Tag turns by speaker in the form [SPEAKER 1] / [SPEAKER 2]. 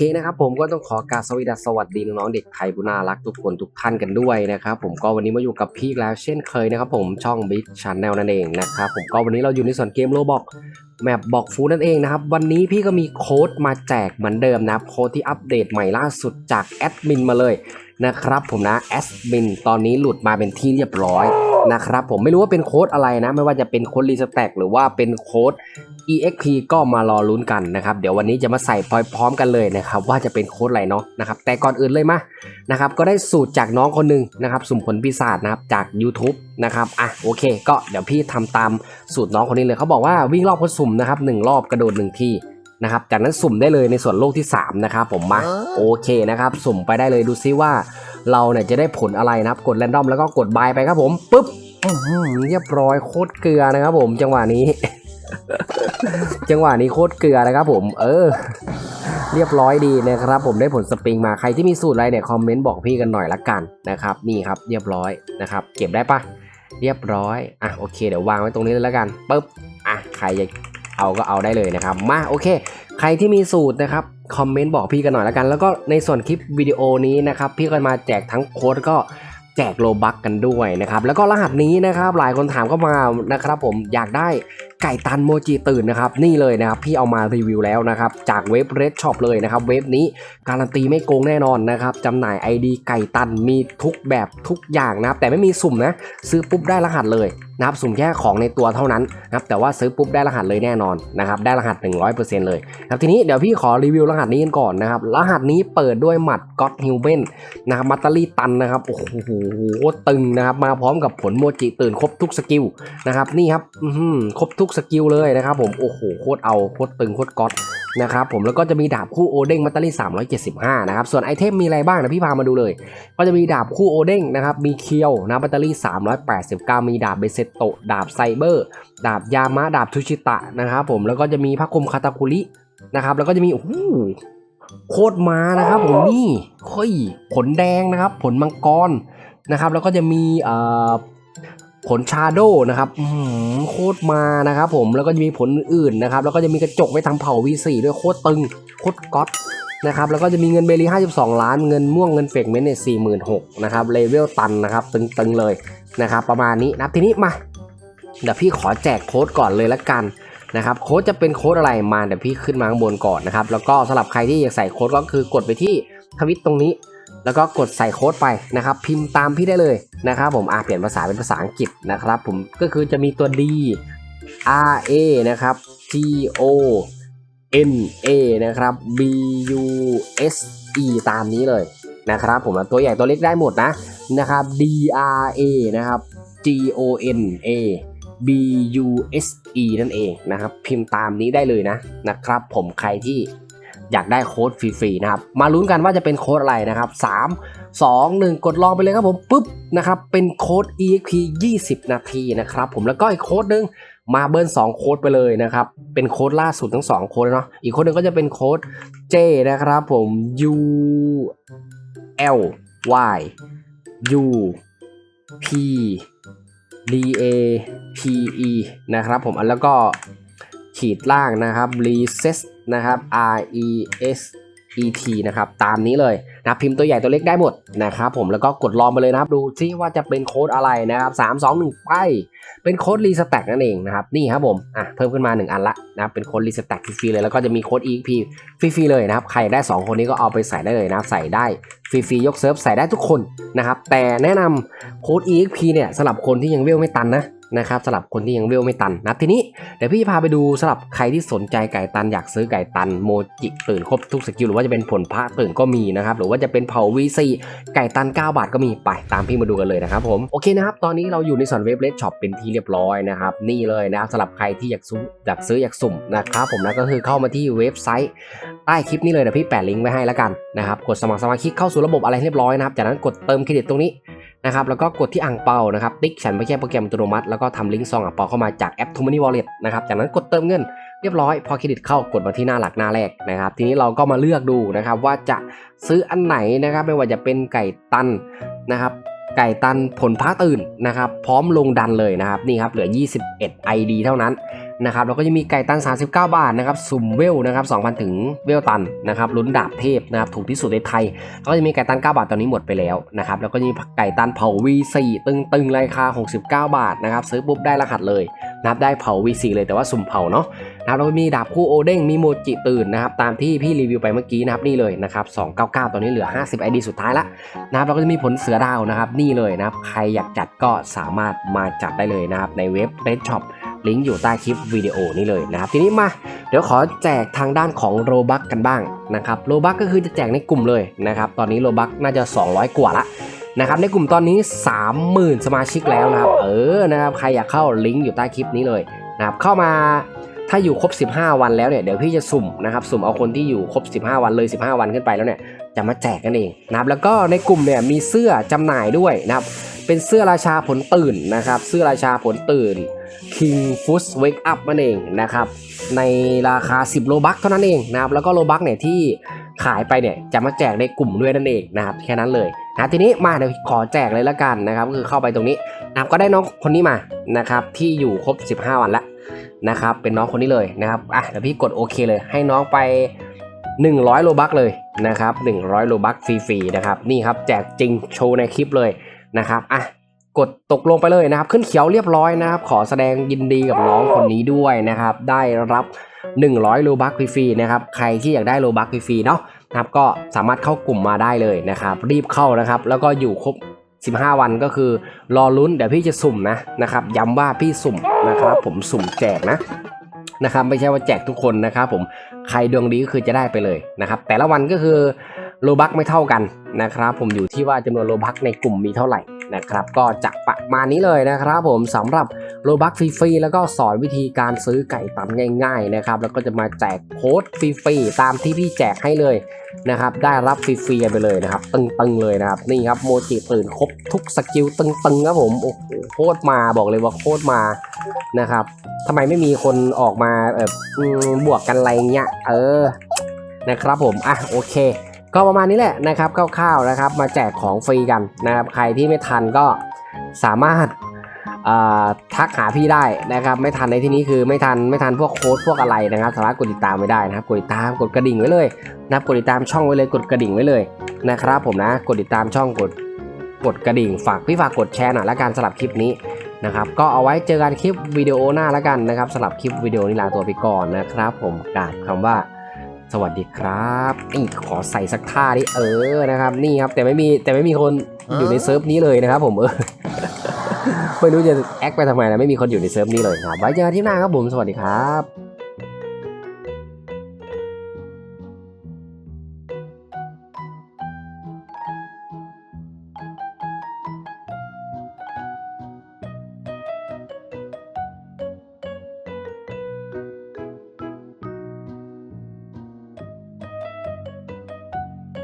[SPEAKER 1] เคนะครับผมก็ต้องขอกราบสวัสดีสวัสดีน้องๆเด็กไทยผู้น่ารักทุกคนทุกท่านกันด้วยนะครับผมก็วันนี้มาอยู่กับพี่แล้วเช่นเคยนะครับผมช่อง Big Channel นั่นเองนะครับผมก็วันนี้เราอยู่ในส่วนเกมโลบอกแมปบอกฟูนั่นเองนะครับวันนี้พี่ก็มีโค้ดมาแจกเหมือนเดิมนะโค้ดที่อัปเดตใหม่ล่าสุดจากแอดมินมาเลยนะครับผมนะแอดมินตอนนี้หลุดมาเป็นที่เรียบร้อยนะครับผมไม่รู้ว่าเป็นโค้ดอะไรนะ ไม่ว่าจะเป็นโค้ดรีสแต็กหรือว่าเป็นโค้ด EXP ก็มารอลุ้นกันนะครับ เดี๋ยววันนี้จะมาใส่พร้อมๆกันเลยนะครับ ว่าจะเป็นโค้ดอะไรเนาะนะครับ แต่ก่อนอื่นเลยมานะครับก็ได้สูตรจากน้องคนหนึ่งนะครับ สุ่มผลปีศาจนะครับจาก YouTube นะครับอะโอเค ก็เดี๋ยวพี่ทำตามสูตรน้องคนนี้เลยเขาบอกว่าวิ่งรอบคนสุ่มนะครับหนึ่งรอบกระโดดหนึ่งที่นะครับจากนั้นสุ่มได้เลยในส่วนโลกที่ 3 นะครับผมมาโอเคนะครับ สุ่มไปได้เลยดูซิว่า เราเนี่ยจะได้ผลอะไรนะครับ กดแรนดอมแล้วก็กดบายไปครับผมปุ๊บอื้อหือเรียบร้อยโคตรเกลือนะครับผมจังหวะนี้ จังหวะนี้โคตรเกลือนะครับผม เออ เรียบร้อยดีนะครับ ผมได้ผลสปริงมาใครที่มีสูตรอะไรเนี่ยคอมเมนต์บอกพี่กันหน่อยละกันนะครับ นี่ครับเรียบร้อยนะครับ เก็บได้ปะเรียบร้อย อะโอเค เดี๋ยววางไว้ตรงนี้เลยละกันปุ๊บ อะใครจะเอาก็เอาได้เลยนะครับ มาโอเค ใครที่มีสูตรนะครับคอมเมนต์บอกพี่กันหน่อยละกัน แล้วก็ในส่วนคลิปวิดีโอนี้นะครับ พี่ก็มาแจกทั้งโค้ดก็แจกโลบักกันด้วยนะครับแล้วก็รหัสนี้นะครับหลายคนถามเข้ามานะครับผมอยากได้ไก่ตันโมจิตื่นนะครับนี่เลยนะครับพี่เอามารีวิวแล้วนะครับจากเว็บ Red Shop เลยนะครับเว็บนี้การันตีไม่โกงแน่นอนนะครับจำหน่าย ID ไก่ตันมีทุกแบบทุกอย่างนะครับแต่ไม่มีสุ่มนะซื้อปุ๊บได้รหัสเลยนะครับสุ่มแค่ของในตัวเท่านั้นนะครับแต่ว่าซื้อปุ๊บได้รหัสเลยแน่นอนนะครับได้รหัส 100%เลยครับทีนี้เดี๋ยวพี่ขอรีวิวรหัสนี้กันก่อนนะครับรหัสนี้เปิดด้วยหมัดก็อตฮิวเบนนะครับมัตตารีตันนะครับโอ้โหตึงนะครับมาพร้อมกับผลโมจิตื่นครบทุกสกิลนะครับนี่ครับครบทุกสกิลเลยนะครับผมโอ้โหโคตรเอาโคตรตึงโคตรก๊อตนะครับผมแล้วก็จะมีดาบคู่โอเด้งมัตตารี่375 นะครับ ส่วนไอเทมมีอะไรบ้างนะพี่พามาดูเลย ก็จะมีดาบคู่โอเด้งนะครับ มีเคียวนะแบตเตอรี่389 มีดาบเบเซโตดาบไซเบอร์ ดาบยามะดาบทูชิตะนะครับผมแล้วก็จะมีพระคมคาตาคุรินะครับแล้วก็จะมีโอ้โหโคตรมานะครับผมนี่เฮ้ยผลแดงนะครับ ผลมังกรนะครับ แล้วก็จะมีเอ่อ ผลชาโดนะครับโคตรมานะครับผมแล้วก็จะมีผลอื่นนะครับ แล้วก็จะมีกระจกไว้ทำเผา V4 ด้วยโคตรตึงโคตรก๊อตนะครับแล้วก็จะมีเงินเบลี52 ล้านเงินม่วงเงินเฟกเมนต์เนี่ย46,000นะครับเลเวลตันนะครับตึงๆเลยนะครับประมาณนี้นะทีนี้มาเดี๋ยวพี่ขอแจกโค้ดก่อนเลยละกันนะครับโค้ดจะเป็นโค้ดอะไรมาเดี๋ยวพี่ขึ้นมาข้างบนก่อนนะครับแล้วก็สำหรับใครที่อยากใส่โค้ดก็คือกดไปที่ทวิตตรงนี้ แล้วก็กดใส่โค้ดไปนะครับพิมพ์ตามพี่ได้เลย นะครับผมอ่าเปลี่ยนภาษาเป็นภาษาอังกฤษนะครับผมก็คือจะมีตัว D R A นะครับ G O N A นะครับ B U S E ตามนี้เลยนะครับผมตัวใหญ่ตัวเล็กได้หมดนะนะครับ D R A นะครับ G O N A B U S E นั่นเองนะครับ พิมพ์ตามนี้ได้เลยนะนะครับ ผมใครที่ อยากได้โค้ดฟรีๆนะครับ มาลุ้นกันว่าจะเป็นโค้ดอะไรนะครับ3 2 1 กดลองไปเลยครับผมปุ๊บนะครับเป็นโค้ด EXP 20 นาทีนะครับผมแล้วก็อีกโค้ดหนึงมาเบิร์น2โค้ดไปเลยนะครับ เป็นโค้ดล่าสุดทั้ง 2 โค้ดเนาะอีกโค้ดหนึงก็จะเป็นโค้ด J นะครับผม U L Y U P D A P E นะครับผมแล้วก็ขีดล่างนะครับ Reset นะครับ R E S E T นะครับตามนี้เลยนะพิมพ์ตัวใหญ่ตัวเล็กได้หมดนะครับผมแล้วก็กดลองไปเลยนะครับ ดูซิว่าจะเป็นโค้ดอะไรนะครับ3 2 1ไป เป็นโค้ดรีสแต็กนั่นเองนะครับนี่ครับผมอะเพิ่มขึ้นมา 1 อันละนะครับเป็นโค้ดรีสแต็กฟรีเลยแล้วก็จะมีโค้ด EXP ฟรีๆเลยนะครับใครได้ 2 คนนี้ก็เอาไปใส่ได้เลยนะครับใส่ได้ฟรีๆยกเซิร์ฟใส่ได้ทุกคนนะครับแต่แนะนำโค้ด EXP เนี่ยสำหรับคนที่ยังเวลไม่ตันนะ นะครับสำหรับคนที่ยังเวลไม่ตันนะทีนี้เดี๋ยวพี่พาไปดูสำหรับใครที่สนใจไก่ตันอยากซื้อไก่ตันโมจิตื่นครบทุกสกิลหรือว่าจะเป็นผลพระตื่นก็มีนะครับหรือว่าจะเป็นเผา V4 ไก่ตัน 9 บาทก็มีไปตามพี่มาดูกันเลยนะครับผมโอเคนะครับตอนนี้เราอยู่ในส่วนเว็บเลดช็อปเป็นที่เรียบร้อยนะครับนี่เลยนะครับสำหรับใครที่อยากซื้ออยากซื้ออยากสุ่มนะครับผมนะก็คือเข้ามาที่เว็บไซต์ใต้คลิปนี้เลยเดี๋ยวพี่แปะลิงก์ไว้ให้แล้วกันนะครับกดสมัครสมาชิกเข้าสู่ระบบอะไรเรียบร้อยนะครับจากนั้นกดเติมเครดิตตรงนี้ นะครับแล้วก็กดที่อ่างเปานะครับติ๊กฉันไปแค่โปรแกรมอัตโนมัติแล้วก็ทำลิงก์ซองอ่างเปาเข้ามาจากแอป t o m o n e y Wallet นะครับจากนั้นกดเติมเงินเรียบร้อยพอเครดิตเข้ากดมาที่หน้าหลักหน้าแรกนะครับ ทีนี้เราก็มาเลือกดูนะครับว่าจะซื้ออันไหนนะครับ ไม่ว่าจะเป็นไก่ตันนะครับ ไก่ตันผลพระตื่นนะครับ พร้อมลงดันเลยนะครับนี่ครับเหลือ 21 ID เท่านั้น นะครับแล้วก็จะมีไก่ตัน 39 บาทนะครับสุ่มเวลนะครับ2,000 ถึงเวลตันนะครับลุ้นดาบเทพนะครับถูกที่สุดในไทย แล้วก็จะมีไก่ตัน 9 บาทตอนนี้หมดไปแล้วนะครับแล้วก็จะมีไก่ตันเผา V4 ตึงๆราคา 69 บาทนะครับซื้อปุ๊บได้รหัสเลยนะครับได้เผา V4 เลยแต่ว่าสุ่มเผาเนาะนะครับแล้วก็มีดาบคู่โอเด้งมีโมจิตื่นนะครับตามที่พี่รีวิวไปเมื่อกี้นะครับนี่เลยนะครับ299 ตอนนี้เหลือ 50 ID สุดท้ายละนะครับแล้วก็จะมีผลเสือดาวนะครับนี่เลยนะครับใครอยากจัดก็สามารถมาจัดได้เลยนะครับในเว็บ Red Shop ลิงก์อยู่ใต้คลิปวิดีโอนี้เลยนะครับทีนี้มาเดี๋ยวขอแจกทางด้านของโรบักกันบ้างนะครับโรบักก็คือจะแจกในกลุ่มเลยนะครับตอนนี้โรบักน่าจะ 200 กว่าละนะครับในกลุ่มตอนนี้ 30,000 สมาชิกแล้วนะครับเออนะครับใครอยากเข้าลิงก์อยู่ใต้คลิปนี้เลยนะครับเข้ามาถ้าอยู่ครบ 15 วันแล้วเนี่ยเดี๋ยวพี่จะสุ่มนะครับสุ่มเอาคนที่อยู่ครบ 15 วันเลย 15 วันขึ้นไปแล้วเนี่ยจะมาแจกกันเองนะครับแล้วก็ในกลุ่มเนี่ยมีเสื้อจำหน่ายด้วยนะครับเป็นเสื้อราชาผลตื่นนะครับเสื้อราชาผลตื่น King f o o d Wake Up นั่นเองนะครับ ในราคา 10 โลบัคเท่านั้นเองนะครับ แล้วก็โลบัคเนี่ยที่ขายไปเนี่ยจะมาแจกในกลุ่มด้วยนั่นเองนะครับ แค่นั้นเลยนะทีนี้มาเดี๋ยวขอแจกเลยละกันนะครับ คือเข้าไปตรงนี้นะครับก็ได้น้องคนนี้มานะครับ ที่อยู่ครบ 15 วันแล้วนะครับ เป็นน้องคนนี้เลยนะครับอะเดี๋ยวพี่กดโอเคเลย ให้น้องไป 100 โลบัคเลยนะครับ 100 โลบัคฟรีๆนะครับ นี่ครับแจกจริงโชว์ในคลิปเลยนะครับอะ กดตกลงไปเลยนะครับ ขึ้นเขียวเรียบร้อยนะครับ ขอแสดงยินดีกับน้องคนนี้ด้วยนะครับ ได้รับ 100โลบัคฟรีนะครับ ใครที่อยากได้โลบัคฟรีเนาะนะครับก็สามารถเข้ากลุ่มมาได้เลยนะครับ รีบเข้านะครับ แล้วก็อยู่ครบ 15 วันก็คือ รอลุ้นเดี๋ยวพี่จะสุ่มนะนะครับ ย้ำว่าพี่สุ่มนะครับ ผมสุ่มแจกนะนะครับไม่ใช่ว่าแจกทุกคนนะครับผมใครดวงดีก็คือจะได้ไปเลยนะครับ แต่ละวันก็คือโลบัคไม่เท่ากันนะครับ ผมอยู่ที่ว่าจำนวนโลบัคในกลุ่มมีเท่าไหร่ นะครับก็จะประมาณนี้เลยนะครับผมสำหรับโลบัคฟรีๆแล้วก็สอนวิธีการซื้อไก่ตันง่ายๆนะครับแล้วก็จะมาแจกโค้ดฟรีๆตามที่พี่แจกให้เลยนะครับได้รับฟรีๆไปเลยนะครับตึงๆเลยนะครับนี่ครับโมจิตื่นครบทุกสกิลตึงๆครับผมโอ้โหโคตรมาบอกเลยว่าโคตรมานะครับทำไมไม่มีคนออกมาเออบวกกันอะไรเงี้ยเออนะครับผมอะโอเค ก็ประมาณนี้แหละนะครับคร่าวๆนะครับ มาแจกของฟรีกันนะครับ ใครที่ไม่ทันก็สามารถทักหาพี่ได้นะครับ ไม่ทันในที่นี้คือไม่ทันไม่ทันพวกโค้ดพวกอะไรนะครับ สามารถกดติดตามไว้ได้นะครับ กดติดตามกดกระดิ่งไว้เลยนะครับกดติดตามช่องไว้เลยกดกระดิ่งไว้เลยนะครับผมนะกดติดตามช่องกดกดกระดิ่งฝากพี่ฝากกดแชร์หน่อยละกันสำหรับคลิปนี้นะครับก็เอาไว้เจอกันคลิปวิดีโอหน้าละกันนะครับสำหรับคลิปวิดีโอนี้ลาตัวไปก่อนนะครับ ผมกราบคำว่า สวัสดีครับนี่ขอใส่สักท่าดิเออนะครับ นี่ครับแต่ไม่มีแต่ไม่มีคนอยู่ในเซิร์ฟนี้เลยนะครับ ผมเออไม่รู้จะแอคไปทำไมนะไม่มีคนอยู่ในเซิร์ฟนี้เลยครับไว้เจอกันที่หน้าครับผมสวัสดีครับ